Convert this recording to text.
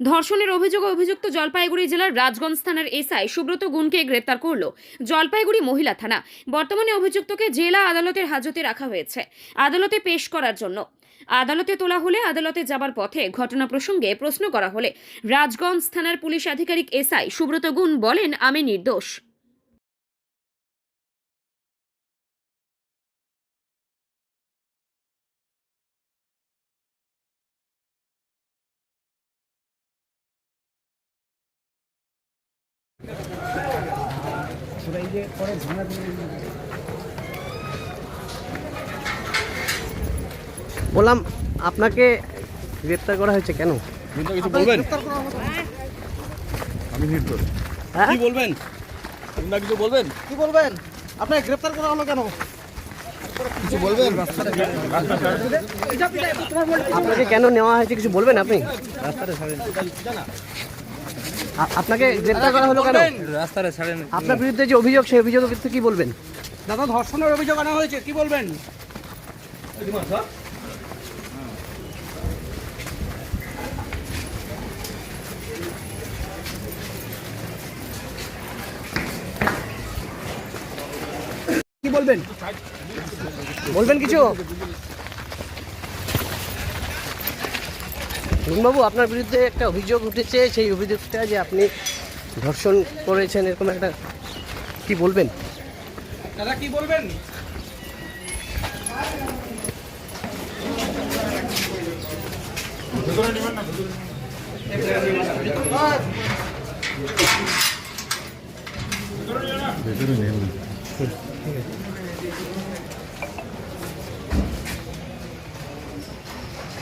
ধর্ষণের অভিযোগে অভিযুক্ত জলপাইগুড়ি জেলার রাজগঞ্জ থানার এসআই সুব্রত গুণকে গ্রেপ্তার করল জলপাইগুড়ি মহিলা থানা। বর্তমানে অভিযুক্তকে জেলা আদালতের হাজতে রাখা হয়েছে। আদালতে পেশ করার জন্য। আদালতে তোলা হলে আদালতে যাবার পথে ঘটনা প্রসঙ্গে প্রশ্ন করা হলে রাজগঞ্জ থানার পুলিশ আধিকারিক এসআই সুব্রত গুণ বলেন, আমি নির্দোষ। বললাম আপনাকে গ্রেপ্তার করা হয়েছে কেন? কিছু বলবেন? আমি নির্দোষ। হ্যাঁ? কি বলবেন? আপনারা কিছু বলবেন? কি বলবেন? আপনাকে গ্রেফতার করা হলো কেন? কিছু বলবেন? আপনাকে কেন নেওয়া হয়েছে? কিছু বলবেন আপনি? আ- আপনাকে গ্রেপ্তার করা হলো কেন রাস্তাটা ছাড়েন। আপনার বিরুদ্ধে যে অভিযোগ সেই অভিযোগ কি বলবেন? দাদা ধর্ষণের অভিযোগ আনা হয়েছে কি বলবেন? কি বলবেন? বলবেন কিছু? বাবু আপনার বিরুদ্ধে একটা অভিযোগ উঠেছে সেই অভিযোগটা যে আপনি ধর্ষণ করেছেন এরকম একটা কি বলবেন? দাদা কি বলবেন?